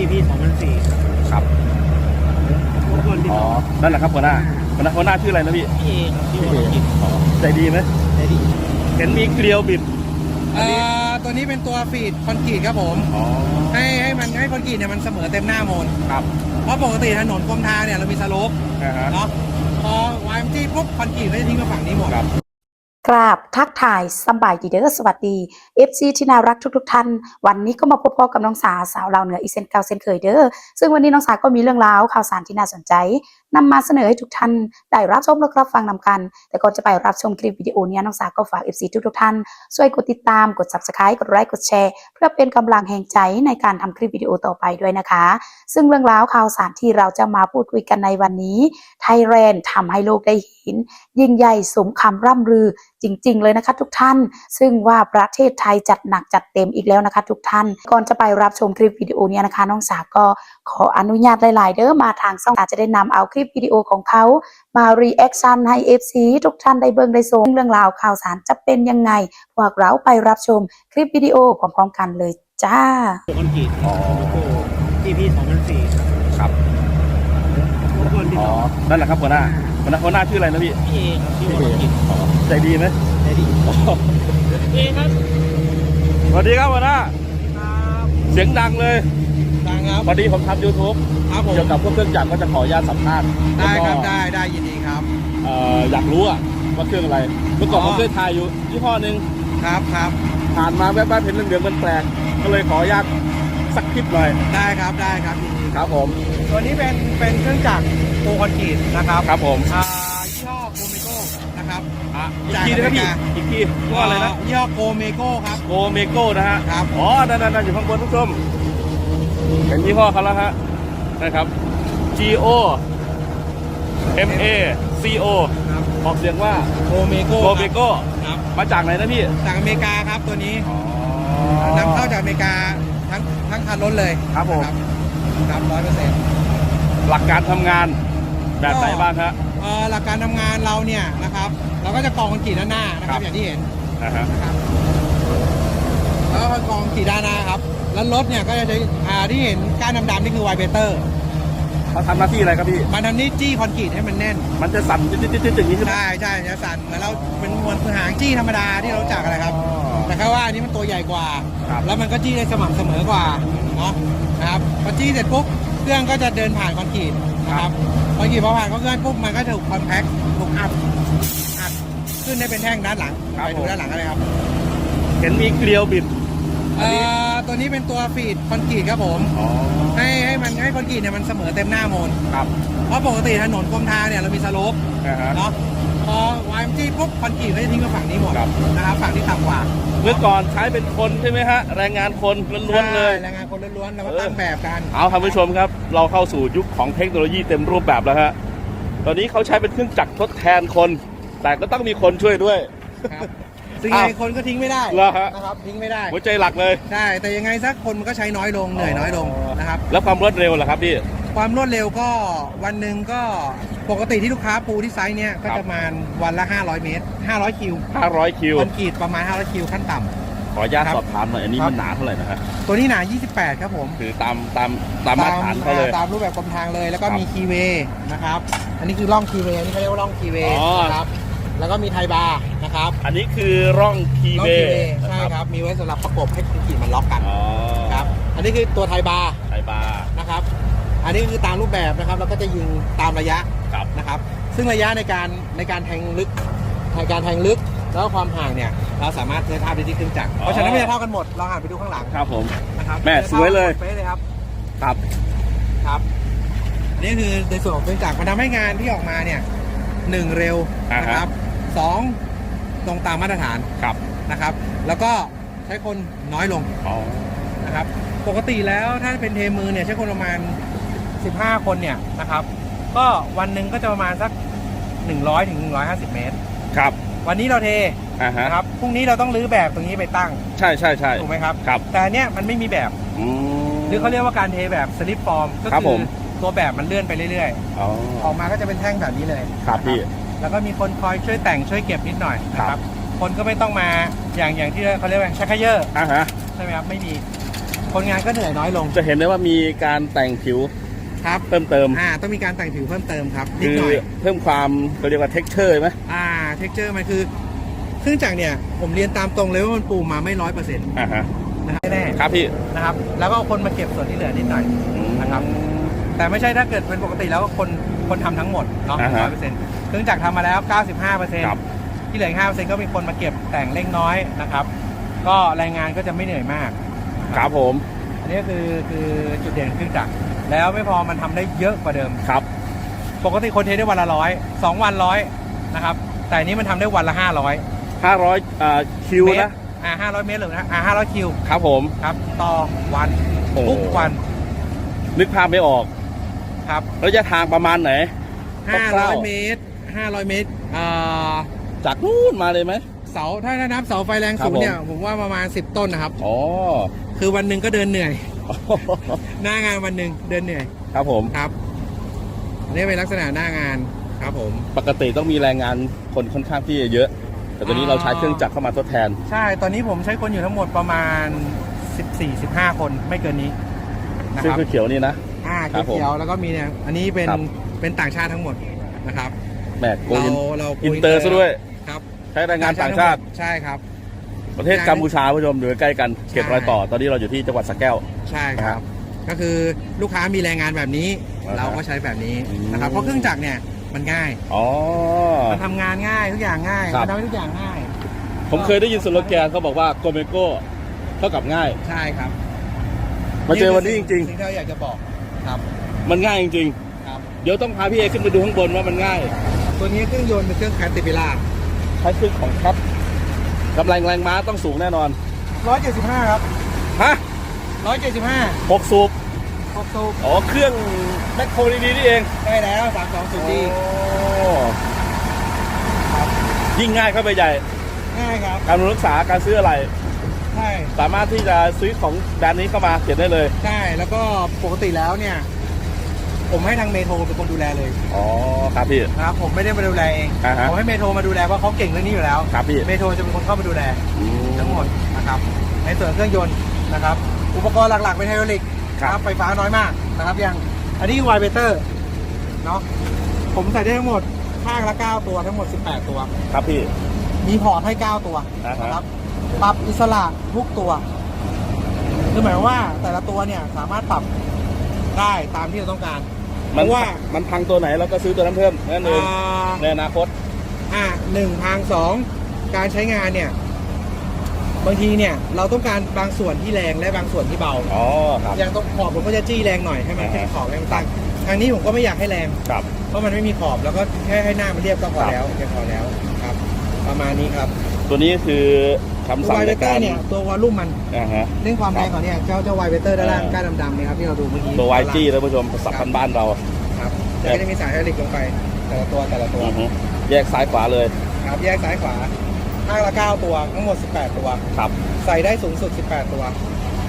GP 2004ครับทุกคนที่อ๋อนั่นแหละครับหัวหน้าหัวหน้าหัวหน้าชื่ออะไรนะพี่พี่เอครับพี่วรกิจอ๋อใจดีไหมได้ดีเห็นมีเกลียวบิดเอ่อตัวนี้เป็นตัวฟีดคอนกรีตครับผมอ๋อให้ให้มันให้คอนกรีตเนี่ยมันเสมอเต็มหน้าโมนครับเพราะปกติถนนกรมทางเนี่ยเรามีสโลปนะฮะเนาะพอวายมันจี้ปุ๊บคอนกรีตก็จะทิ้งมาฝั่งนี้หมดครับ กราบทักทายสบายดีเด้อสวัสดี FC ที่น่ารักทุก ๆ ท่าน วันนี้ก็มาพบๆกับน้องสาสาวเราเหนืออีเซนเก่าเซนเคยเด้อซึ่งวันนี้น้องสาก็มีเรื่องราวข่าวสารที่น่าสนใจนำมาเสนอให้ทุกท่านได้รับชมและรับฟังนำกัน แต่ก่อนจะไปรับชมคลิปวิดีโอนี้น้องสาก็ฝาก FC ทุกๆท่านช่วยกดติดตามกด Subscribe กดไลค์กดแชร์ เพื่อเป็นกำลังแห่งใจในการทำคลิปวิดีโอต่อไปด้วยนะคะ ซึ่งเรื่องราวข่าวสารที่เราจะมาพูดคุยกันในวันนี้ ไทยแลนด์ทำให้โลกได้เห็นยิ่งใหญ่สมคำร่ำลือจริง ๆ เลยนะคะทุกท่าน ซึ่งว่าประเทศไทยจัดหนักจัดเต็มอีกแล้วนะคะ ทุกท่าน ก่อนจะไปรับชมคลิปวิดีโอเนี้นะคะ น้องสาก็ขออนุญาตหลาย ๆ เด้อมาทางช่องสาจะได้นำเอาคลิปวิดีโอของเขามารีแอคชั่นให้ FC ทุกท่านได้เบิ่งได้ชมเรื่องราวข่าวสารจะเป็นยังไงพวกเราไปรับชมคลิปวิดีโอพร้อมๆกันเลยจ้าคอนกรีตอ๋อโอ้ GP 2004ครับทุกคนที่อ๋อนั่นแหละครับหัวหน้า หัวหน้าหัวหน้าชื่ออะไรนะพี่พี่เอครับพี่วรกิจอ๋อใจดีไหมได้ดีเอครับสวัสดีครับหัวหน้าครับเสียงดังเลยดังครับพอดีผมทำ YouTube ครับผมเกี่ยวกับพวกเครื่องจักรก็จะขออนุญาตสัมภาษณ์ได้ครับแล้วก็ได้ได้ยินดีครับเอ่ออยากรู้อะว่าเครื่องอะไรเมื่อก่อนอ๋ผอมเคยถ่ายอยู่ยี่ห้อหนึ่งครับครับผ่านมาแวบๆเห็นเหลืองๆมันแปลกก็เลยขออนุญาตสักคลิปหน่อยได้ครับได้ครับยินดีครับผมตัวนี้เป็นเป็นเครื่องจักร โปรคอนกรีตนะครับครับผมอ่ายี่ห้อโกเมโก้นะครับอะอีกทีนะครับพี่จากอเมริกาอีกทีว่าอะไรนะยี่ห้อโกเมโก้ครับโกเมโก้นะฮะครับอ๋อนั่นๆๆอยู่ข้างบนทุกท่านเห็นยี่ห้อเขาแล้วฮะนะครับ G O M A C O ครับออกเสียงว่าโกเมโก้โกเมโก้ครับมาจากไหนนะพี่จากอเมริกาครับตัวนี้อ๋อนำเข้าจากอเมริกาทั้งทั้งคันรถเลยครับผมครับร้อยเปอร์เซ็นต์หลักการทำงาน แบบไหนบ้างฮะหลักการทำงานเราเนี่ยนะครับ เราก็จะกองคอนกรีตด้านหน้านะคครัรับบอย่างที่เห็นนะฮะนะครับแล้วก็กองคอนกรีตด้านหน้าครับ แล้วรถเนี่ยก็จะใช้อ่าที่เห็นก้านดำๆนี่คือไวเบเตอร์เขาทำหน้าที่อะไรครับพี่ มันทำนี่จี้คอนกรีตให้มันแน่นมันจะสั่นจิ๊ดๆๆอย่างนี้ใช่ไหม ใช่ใช่จะสั่นเหมือนเราเป็นมวลหางจี้ธรรมดาที่เรารู้จักอะไรครับแต่แค่ว่าอันนี้มันตัวใหญ่กว่า ครับ แล้วมันก็จี้ได้สม่ำเสมอกว่าเนาะนะครับพอจี้เสร็จปุ๊บเครื่องก็จะเดินผ่านคอนกรีตนะครับ คอนกรีตพอผ่านเครื่องปุ๊บมันก็ถูกคอนแพ็คถูกอัดอัดขึ้นได้เป็นแท่งด้านหลังไปดูด้านหลังกันเลยครับเห็นมีเกลียวบิดเอ่อตัวนี้เป็นตัวฟีดคอนกรีตครับผม อ๋อให้ให้มันให้คอนกรีตเนี่ยมันเสมอเต็มหน้าโมนครับเพราะปกติถนนกรมทางเนี่ยเรามีสโลปนะฮะ เนาะ พอวายมันจี้ปุ๊บคอนกรีตก็จะทิ้งมาฝั่งนี้หมดครับ นะครับฝั่งที่ต่ำกว่า เมื่อก่อนใช้เป็นคนใช่ไหมฮะแรงงานคนล้วนๆเลย ใช่แรงงานคนล้วนๆแล้วก็เออตั้งแบบกันเอาท่านผู้ชมครับ เราเข้าสู่ยุคของเทคโนโลยีเต็มรูปแบบแล้วฮะตอนนี้เขาใช้เป็นเครื่องจักรทดแทนคน แต่ก็ต้องมีคนช่วยด้วย ครับซึ่งยังไงอ้าวคนก็ทิ้งไม่ได้เหรอฮะ นะครับทิ้งไม่ได้หัวใจหลักเลย ใช่แต่ยังไงสักคนมันก็ใช้น้อยลงเหนื่อยน้อยลงอ๋อนะครับ แล้วความรวดเร็วล่ะครับพี่ ความรวดเร็วก็วันหนึ่งก็ปกติที่ลูกค้าปูที่ไซส์เนี้ยก็ครับจะประมาณวันละ 500 เมตร 500 คิว500 คิวคอนกรีตประมาณ 500 คิวขั้นต่ำ ขออนุญาตครับ สอบถามหน่อยอันนี้ครับมันหนาเท่าไหร่นะฮะตัวนี้หนา 28 ครับผมคือตามตามตามมาตรฐานเขาเลยตามรูปแบบกรมทางเลย แล้วก็ครับมีคีเวนะครับ อันนี้คือร่องคีเวอันนี้เขาเรียกว่าร่องคีเวอ๋อ นะครับ แล้วก็มีไทยบาร์นะครับอันนี้คือร่องคีร่องเวคีเวนะใช่ครับ มีไว้สำหรับประกบให้คอนกรีตมันล็อกกันอ๋อครับ อันนี้คือตัวไทยบาร์ไทยบาร์นะครับ อันนี้คือตามรูปแบบนะครับแล้วก็จะยิงตามระยะครับนะครับ ซึ่งระยะในการในการแทงลึกในการแทงลึกแล้วก็ความห่างเนี่ยเราสามารถเทียบเท่าได้ที่เครื่องจักรเพราะฉะนั้นไม่จะเท่ากันหมดเราหันไปดูข้างหลังครับผมนะครับแม่สวยเลยเป๊ะเลยครับครับครับอันนี่คือในส่วนของเครื่องจักรมันทำให้งานที่ออกมาเนี่ยหนึ่งเร็วอ่าฮะนะครับสองตรงตามมาตรฐานครับนะครับ แล้วก็ใช้คนน้อยลงอ๋อนะครับ ปกติแล้วถ้าเป็นเทมือเนี่ยใช้คนประมาณ 15 คนเนี่ยนะครับ ก็วันหนึ่งก็จะประมาณสัก 100ถึง150 เมตร ครับ วันนี้เราเทอ่าฮะนะครับพรุ่งนี้เราต้องรื้อแบบตรงนี้ไปตั้งใช่ใช่ใช่ถูกไหมครับ ครับแต่อันเนี้ยมันไม่มีแบบ อืม หรือเขาเรียกว่าการเทแบบสลิปฟอร์มก็ครับคืผอมตัวแบบมันเลื่อนไปเรื่อยอ๋อๆ ออกมาก็จะเป็นแท่งแบบนี้เลยครับพี่ แล้วก็มีคนคอยช่วยแต่งช่วยเก็บนิดหน่อยนะคครัรับ บ คนก็ไม่ต้องมาอย่างอย่างที่เขาเรียกว่าชักเขยอร์อ่าฮะใช่ไหมครับไม่มีคนงานก็เหนื่อยน้อยลง จะเห็นได้ว่ามีการแต่งผิว ครับ เพิ่มเติมอ่าต้องมีการแต่งผิวเพิ่มเติมครับนิดคือหน่อยเพิ่มความเราเรียกว่า texture ไหมอ่าเท็กเจอร์มันคือเครื่องจักรเนี่ยผมเรียนตามตรงเลยว่ามันปูมาไม่ร้อยเปอร์เซ็นต์อ่าฮะนะครับแน่ครับพี่ๆนะครับแล้วก็เอาคนมาเก็บส่วนที่เหลือนิดหน่อยนะครับแต่ไม่ใช่ถ้าเกิดเป็นปกติแล้วคนคนทำทั้งหมดเนาะอ่าฮะร้อยเปอร์เซ็นต์เครื่องจักรทำมาแล้ว 95เปอร์เซ็นต์ครับ ที่เหลือ5เปอร์เซ็นต์ก็มีคนมาเก็บแต่งเล็กน้อยนะครับ ก็แรงงานก็จะไม่เหนื่อยมาก ครับผมอั นนี้ก็คือคือจุดเด่นของเครื่องจักรแล้วไม่พอมันทำได้เยอะกว่าเดิม ครับ ปกติคนเทได้วันละร้อยสองวันร้อยนะครับ แต่อันนี้มันทำได้วันละห้าร้อย500อ่าคิวเมตรนะอ่าห้าร้อยเมตรหรือนะอ่าห้าร้อยคิวครับผม ครับต่อวันโอ้ ทุกวันนึกภาพไม่ออกครับระยะทางประมาณไหนห้าคร้ร่าอวยๆ เมตรห้าร้อยเมตรอ่าจากนู่นมาเลยไหม เสาถ้าถ้านับเสาไฟแรงครับสูงเนี่ยผมผมว่าประมาณสิบต้นนะครับ อ๋อ คือวันหนึ่งก็เดินเหนื่อย หน้างานวันหนึ่งเดินเหนื่อยครับผม ครับอันนี่เป็นลักษณะหน้างานครับผม ปกติต้องมีแรงงานคนค่อนข้างที่จะเยอะ แต่ตอนนี้อ่าเราใช้เครื่องจักรเข้ามาทดแทน ใช่ตอนนี้ผมใช้คนอยู่ทั้งหมดประมาณ 14-15 คนไม่เกินนี้นะซึ่งครับคือเขียวนี่นะ อ่าครับผมเขียวๆแล้วก็มีเนี่ยอันนี้เป็นครับ เป็นต่างชาติทั้งหมดนะครับ แหมโกเราอินเราอินเตอร์ซะด้วย ครับ ใช้แรงงานต่างชาติทั้หมดใช่ครับ ประเทศกัมพูชาผู้ชมอยู่ใกล้ๆกันเขตรอยต่อตอนนี้เราอยู่ที่จังหวัดสระแก้ว ใช่ครับ ก็คือลูกค้ามีแรงงานแบบนี้อ่าฮะเราก็ใช้แบบนี้อืมนะครับเพราะเครื่องจักรเนี่ยมันง่ายอ๋อมันทำงานง่ายทุกอย่างง่ายครับมันทำให้ทุกอย่างง่าย ผมเคยได้ยินสโลแกนเขาบอกว่าโกเมโก้เท่ากับง่ายใช่ครับมาเจอวันนี้จริงสิ่งที่เราอยากจะบอกครับๆมันง่ายจริงครับๆเดี๋ยวต้องพาพี่เอขึ้นไปดูข้างบนว่ามันง่าย ตัวนี้เครื่องยนต์เป็นเครื่องแคทติปิล่าใช้เครื่องของครับ กำลังแรงม้าต้องสูงแน่นอน175ครับฮะ175หกสูบ6สูบอ๋อเครื่องแมคโครดีๆนี่เองได้แล้ว320ดีโอ้ยิ่งง่ายเข้าไปใหญ่ ง่ายครับ การรักษาการซื้ออะไร ใช่ สามารถที่จะซื้อของแบรนด์นี้เข้ามาเขียนได้เลย ใช่ แล้วก็ปกติแล้วเนี่ย ผมให้ทางเมโทรเป็นคนดูแลเลยอ๋อครับพี่ นะครับผมไม่ได้มาดูแลเองอ่าฮะผมให้เมโทรมาดูแลเพราะเขาเก่งเรื่องนี้อยู่แล้วครับพี่ เมโทรจะเป็นคนเข้ามาดูแลอืม ทั้งหมดนะครับในส่วนเครื่องยนต์นะครับ อุปกรณ์หลักๆเป็นไฮดรอลิกครับ ไฟฟ้าน้อยมากนะครับอย่างอันนี้ไวเบเตอร์เนาะผมใส่ได้ทั้งหมดข้างละ 9 ตัวทั้งหมด 18 ตัว ครับพี่ มีพอร์ตให้ 9 ตัวอ่าฮะ นะครับปรับอิสระทุกตัวคือหมายความว่าแต่ละตัวเนี่ยสามารถปรับได้ตามที่เราต้องการ เพมันราะว่ามันพังตัวไหนเราก็ซื้อตัวนั้นเพิ่มนั่นเองอ่าในอนาคต อ่าหนึ่งทางสองการใช้งานเนี่ย บางทีเนี่ยเราต้องการบางส่วนที่แรงและบางส่วนที่เบา อ๋อครับ อย่างตรงขอบผมก็จะจี้แรงหน่อยให้มันอ่าฮะเป็นขอบแรงตั้งทางนี้ผมก็ไม่อยากให้แรง ครับ เพราะมันไม่มีขอบแล้วก็แค่ให้หน้ามันเรียบก็พอครับแล้วเพียงพอแล้วครับ ประมาณนี้ครับ ตัวนี้คือ คำตัวสั่งไวในเบเตอการร์เนี่ยตัววอลลุ่มมันอ่าฮะ เร่งความแรงของเนี่ยเจ้าเจ้าไวเบเตอร์ด้านล่างอ่าก้านดำๆเนี่ยครับที่เราดูเมื่อกี้ตัววายจี้แล้วผู้ชมสับพันบ้านเราครับแล้วก็จะมีสายไฮดรอลิกลงไป แต่ละตัวแต่ละตัวอือฮึแยกซ้ายขวาเลยครับแยกซ้ายขวาข้างละ9ตัวทั้งหมด 18 ตัว ครับ ใส่ได้สูงสุด 18 ตัว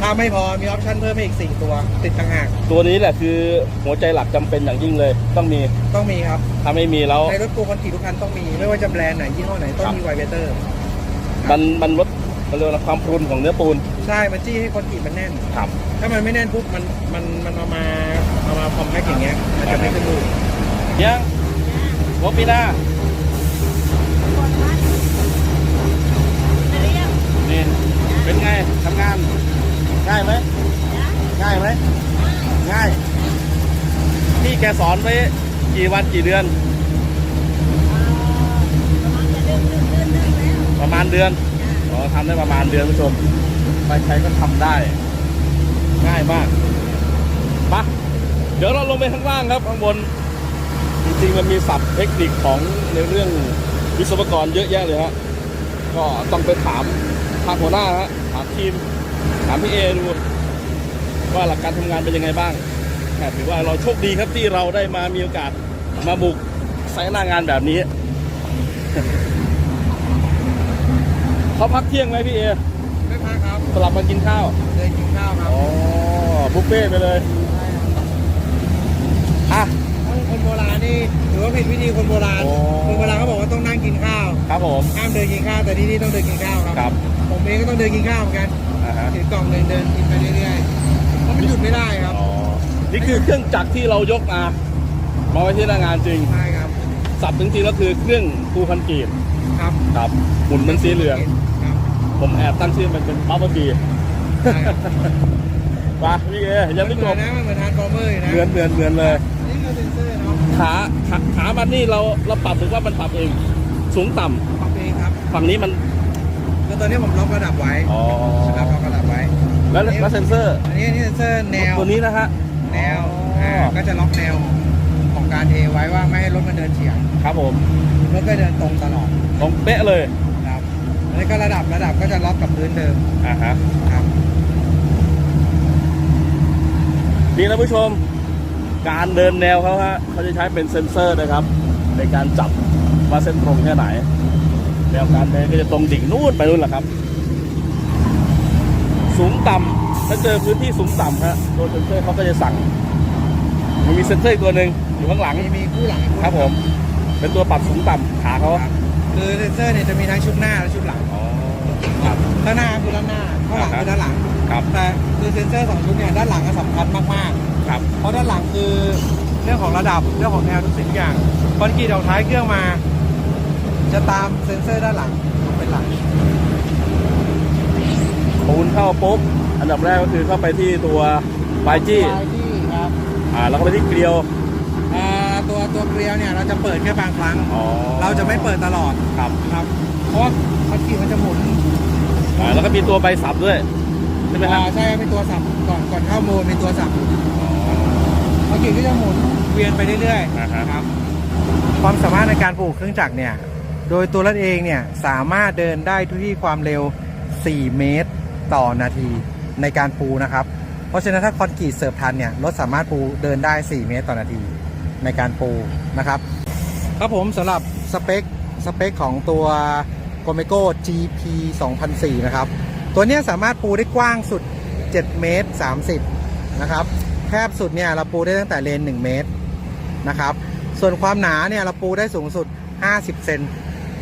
ถ้าไม่พอมีออปชั่นเพิ่มให้อีก 4 ตัว ติดต่างหากตัวนี้แหละคือหัวใจหลักจำเป็นอย่างยิ่งเลย ต้องมีต้องมีครับ ถ้าไม่มีแล้ว ในรถกูคอนขี่ทุกคันต้องมี ไม่ว่าจะแบรนด์ไหนยี่ห้อไหนต้องมีไวเบเตอร์ มันมันลด มันเรียกว่าความพรุนของเนื้อปูนใช่มันจี้ให้คอนขี่มันแน่น ครับถ้ามันไม่แน่นปุ๊บมันมันมันเอามาเอามาคอมแพ็กอย่างเงี้ยมันจะไม่ขึ้นรูปยังโอปีหน้านี่เป็นไงทำงานง่ายไหมง่ายไหมง่ายพี่แกสอนไว้กี่วันกี่เดือน ประมาณเดือน อ๋อทำได้ประมาณเดือนผู้ชมใครๆก็ทำได้ ง่ายมากปะเดี๋ยวเราลงไปข้างล่างครับข้างบน จริงๆมันมีศัพท์เทคนิคของในเรื่องวิศวกรเยอะแยะเลยฮะก็ต้องไปถามทางหัวหน้าฮะถามทีม ถามพี่เอดูว่าหลักการทำงานเป็นยังไงบ้างแต่ถือว่าเราโชคดีครับที่เราได้มามีโอกาสมาบุกไซต์หน้างานแบบนี้ เขาพักเที่ยงไหมพี่เอไม่พักครับสลับมากินข้าวเดินกินข้าวครับอ๋อบุฟเฟ่ต์ไปเลยอะคนโบราณนี่ถือว่าผิดวิธีคนโบราณโอ้คนโบราณเขาบอกว่าต้องนั่งกินข้าวครับผมห้ามเดินกินข้าวแต่ที่นี่ต้องเดินกินข้าวครับครับผมเองก็ต้องเดินกินข้าวเหมือนกันอ่าฮะถือกล่องเดินเดินกินไปเรื่อยๆเพราะมันหยุดไม่ได้ครับอ๋อนี่คือเครื่องจักรที่เรายกมามาไว้ที่หน้างานจริงใช่ครับสับจริงๆแล้วคือเครื่องปูคอนกรีตครับครับหุ่นมันสีเหลืองครับ ผมแอบตั้งชื่อมันเป็นปั๊บเบอร์บีใช่ครับปะพี่เอยังไม่เหจมือบนนะมันเหมือนทานฟอร์เมอร์อยู่นะเหมือนเหมือนเหมือนเลยอันนี่คือเซนเซอร์เนาะขาขาขามันนี่เราเราปรับหรือว่ามันปรับเอง สูงต่ำปรับเองครับ ฝั่งนี้มันแล้วตอนนี้ผมล็อกระดับไว้อ๋อนะครับล็อกระดับไว้ แล้วแล้วเซนเซอร์ อันนี้อันนี้เซนเซอร์แนวตัวนี้นะฮะ แนวอ๋ออ่าก็จะล็อกแนวของการเทไว้ว่าไม่ให้รถมันเดินเฉียง ครับผม รถก็เดินตรงตลอด ตรงเป๊ะเลยครับอันนี้ก็ ระดับระดับก็จะล็อกกับพื้นเดิมอ่าฮะครับดีนะผู้ชม การเดินแนวเขาฮะเขาจะใช้เป็นเซ็นเซอร์นะครับ ในการจับว่าเส้นตรงแค่ไหน แนวการเดินก็จะตรงดิ่งนู่นไปนู่นแหละครับ สูงต่ำถ้าเจอพื้นที่สูงต่ำฮะตัวเซ็นเซอร์เขาก็จะสั่งมันมีเซ็นเซอร์อีกตัวหนึ่งอยู่ข้างหลังมีมีคู่หลังครับผม เป็นตัวปรับสูงต่ำขาเขาครับคือเซนเซอร์เนี่ยจะมีทั้งชุดหน้าและชุดหลังอ๋อ ครับด้านหน้าคือด้านหน้าข้างหลังคือด้านหลังครับแต่คือเซนเซอร์สองชุดเนี่ยด้านหลังก็สำคัญมากครับๆเพราะด้านหลังคือเรื่องของระดับเรื่องของแนวทุกสิ่งทุกอย่างคอนกรีตออกท้ายเครื่องมา จะตามเซนเซอร์ด้านหลังเป็นหลักปูนเข้าปุ๊บอันดับแรกก็คือเข้าไปที่ตัวปลายจี้ปลายที่ครับอ่าแล้วก็ไปที่เกลียวอ่า ตัวตัวเกลียวเนี่ยเราจะเปิดแค่บางครั้ง อ๋อ เราจะไม่เปิดตลอดครับครับ เพราะว่าคอนกรีตมันจะหมุนอ่าแล้วก็มีตัวใบสับด้วยใช่ไหมครับอ่าใช่เป็นตัวสับก่อนก่อนเข้าโมนเป็นตัวสับคอนกรีตก็จะหมุนเวียนไปเรื่อยอ่าฮะๆครับ ความสามารถในการปลูกเครื่องจักรเนี่ย โดยตัวรถเองเนี่ยสามารถเดินได้ทุกที่ความเร็ว 4 เมตรต่อนาทีในการปูนะครับ เพราะฉะนั้นถ้าคอนกรีตเสิร์ฟทันเนี่ยรถสามารถปูเดินได้ 4 เมตรต่อนาที ในการปูนะครับ ครับผมสำหรับสเปคสเปคของตัว g o m e g o GP 2004 นะครับ ตัวนี้สามารถปูได้กว้างสุด 7 เมตร 30 นะครับ แคบสุดเนี่ยเราปูได้ตั้งแต่เลน 1 เมตรนะครับ ส่วนความหนาเนี่ยเราปูได้สูงสุด 50 เซน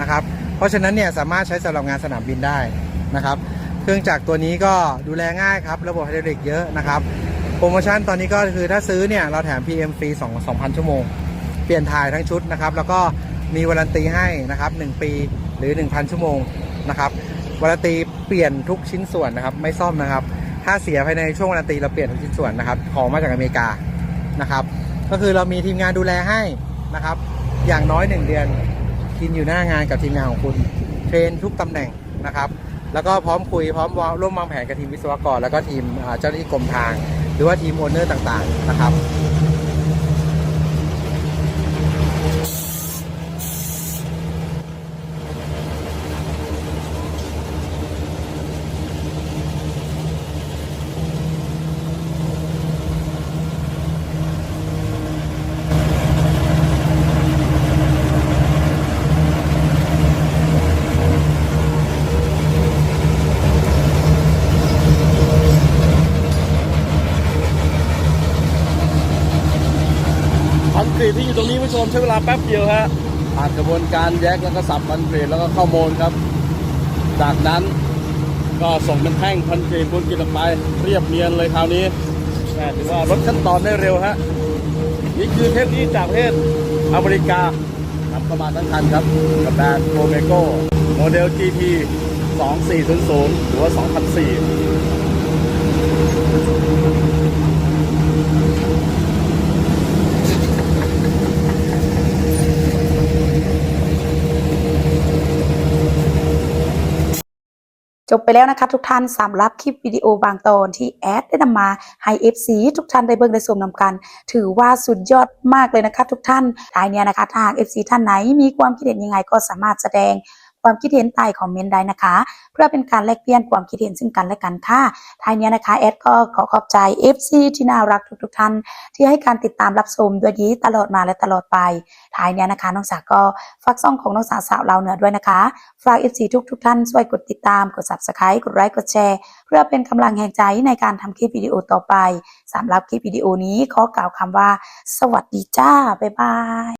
นะครับ เพราะฉะนั้นเนี่ยสามารถใช้สำหรับงานสนามบินได้นะครับ เครื่องจักรตัวนี้ก็ดูแลง่ายครับ ระบบไฮดรอลิกเยอะนะครับ โปรโมชั่นตอนนี้ก็คือถ้าซื้อเนี่ย เราแถม PM ฟรี2 2,000 ชั่วโมง เปลี่ยนถ่ายทั้งชุดนะครับ แล้วก็มีวารันตีให้นะครับ 1 ปีหรือ 1,000 ชั่วโมงนะครับวารันตีเปลี่ยนทุกชิ้นส่วนนะครับ ไม่ซ่อมนะครับ ถ้าเสียภายในช่วงวารันตีเราเปลี่ยนทุกชิ้นส่วนนะครับ ของมาจากอเมริกานะครับ ก็คือเรามีทีมงานดูแลให้นะครับ อย่างน้อย 1 เดือนกินอยู่หน้างานกับทีมงานของคุณ เทรนทุกตำแหน่งนะครับ แล้วก็พร้อมคุยพร้อมร่วมวางแผนกับทีมวิศวกร แล้วก็ทีมเจ้าหน้าที่กรมทาง รือว่าทีมโอนเนอร์ต่างๆนะครับ รีที่อยู่ตรงนี้ผู้ชมใช้เวลาแป๊บเดียวฮะผ่านกระบวนการแยกแล้วก็สับคอนกรีตแล้วก็เข้าโมนครับ จากนั้นก็ส่งเป็นแท่งคอนกรีตบนกรีตออกไปเรียบเนียนเลยคราวนี้ถือว่าลดขั้นตอนได้เร็วฮะนี่คือเทปนี้จากประเทศอเมริกาทำประมาณทั้งคันครับ กับแบรนด์โ m เมโกโมเดล GT 2400 หรือว่า 2004 จบไปแล้วนะคะทุกท่านสำหรับคลิปวิดีโอบางตอนที่แอดได้นำมาให้ FC ทุกท่านได้เบิ่งได้ชมนำกัน ถือว่าสุดยอดมากเลยนะคะ ทุกท่านท้ายเนี้ยนะคะถ้าหาก FC ท่านไหนมีความคิดเห็นยังไงก็สามารถแสดง ความคิดเห็นใต้คอมเมนต์ได้นะคะ เพื่อเป็นการแลกเปลี่ยนความคิดเห็นซึ่งกันและกันค่ะท้ายนี้นะคะแอดก็ขอขอบใจ FC ที่น่ารักทุกๆท่าน ที่ให้การติดตามรับชมด้วยดีตลอดมาและตลอดไปท้ายนี้นะคะน้องสาก็ฝากซ่องของน้องสาวสาวเราเหนือด้วยนะคะฝาก FC ทุกทุกๆท่านช่วยกดติดตามกด Subscribe กดไลค์กดแชร์ เพื่อเป็นกำลังแห่งใจในการทำคลิปวิดีโอต่อไปสำหรับคลิปวิดีโอนี้ขอกล่าวคำว่า สวัสดีจ้าบ๊ายบาย